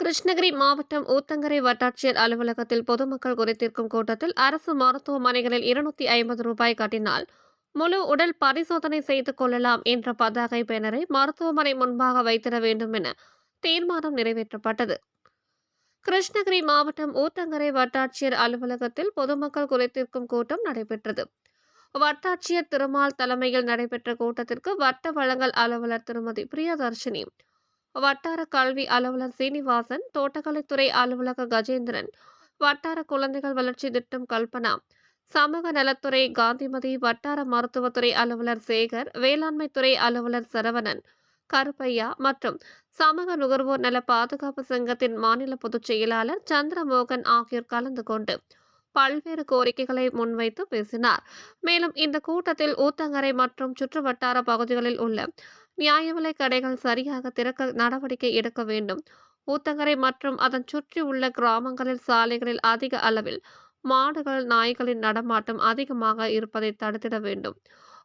கிருஷ்ணகிரி மாவட்டம் ஊத்தங்கரை வட்டாட்சியர் அலுவலகத்தில் பொதுமக்கள் குறைத்திருக்கும் கூட்டத்தில் அரசு மருத்துவமனைகளில் இருநூத்தி ஐம்பது ரூபாய் கட்டினால் முழு உடல் பரிசோதனை செய்து கொள்ளலாம் என்ற பதாகை பேனரை மருத்துவமனை முன்பாக வைத்திட வேண்டும் என தீர்மானம் நிறைவேற்றப்பட்டது. கிருஷ்ணகிரி மாவட்டம் ஊத்தங்கரை வட்டாட்சியர் அலுவலகத்தில் பொதுமக்கள் குறைத்திருக்கும் கூட்டம் நடைபெற்றது. வட்டாட்சியர் திருமால் தலைமையில் நடைபெற்ற கூட்டத்திற்கு வட்ட வழங்கல் அலுவலர் திருமதி பிரியதர்ஷினி வட்டார கல்வி அலுவலர் சீனிவாசன் தோட்டக்கலைத்துறை அலுவலக கஜேந்திரன் வட்டார குழந்தைகள் வளர்ச்சி திட்டம் கல்பனா சமூக நலத்துறை காந்திமதி வட்டார மருத்துவத்துறை அலுவலர் சேகர் வேளாண்மைத்துறை அலுவலர் சரவணன் கருப்பையா மற்றும் சமூக நுகர்வோர் நல பாதுகாப்பு சங்கத்தின் மாநில பொதுச் செயலாளர் சந்திரமோகன் ஆகியோர் கலந்து கொண்டு பல்வேறு கோரிக்கைகளை முன்வைத்து பேசினார். மேலும் இந்த கூட்டத்தில் ஊத்தங்கரை மற்றும் சுற்று வட்டார பகுதிகளில் உள்ள நியாய விலை கடைகள் சரியாக திறக்க நடவடிக்கை எடுக்க வேண்டும். ஊத்தங்கரை மற்றும் அதன் சுற்றி உள்ள கிராமங்களில் சாலைகளில் அதிக அளவில் மாடுகள் நாய்களின் நடமாட்டம் அதிகமாக இருப்பதை தடுத்திட வேண்டும்.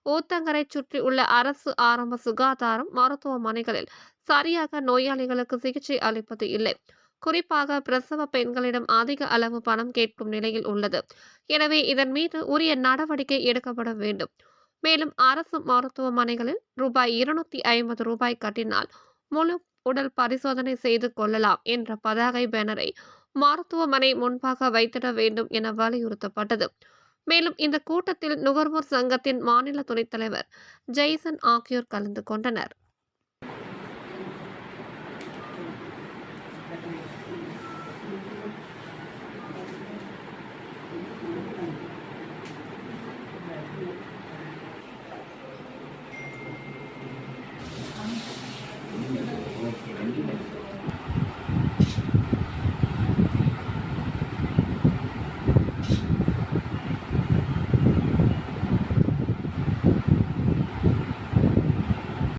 ஊத்தங்கரை சுற்றி உள்ள அரசு ஆரம்ப சுகாதாரம் மருத்துவமனைகளில் சரியாக நோயாளிகளுக்கு சிகிச்சை அளிப்பது இல்லை. குறிப்பாக பிரசவ பெண்களிடம் அதிக அளவு பணம் கேட்கும் நிலையில் உள்ளது. எனவே இதன் மீது உரிய நடவடிக்கை எடுக்கப்பட வேண்டும். மேலும் அரசு மருத்துவமனைகளில் ரூபாய் இருநூத்தி ஐம்பது ரூபாய் கட்டினால் முழு உடல் பரிசோதனை செய்து கொள்ளலாம் என்ற பதாகை பேனரை மருத்துவமனை முன்பாக வைத்திட வேண்டும் என வலியுறுத்தப்பட்டது. மேலும் இந்த கூட்டத்தில் நுகர்வோர் சங்கத்தின் மாநில துணைத் தலைவர் ஜெய்சன் ஆகியோர் கலந்து கொண்டனர். இல்லை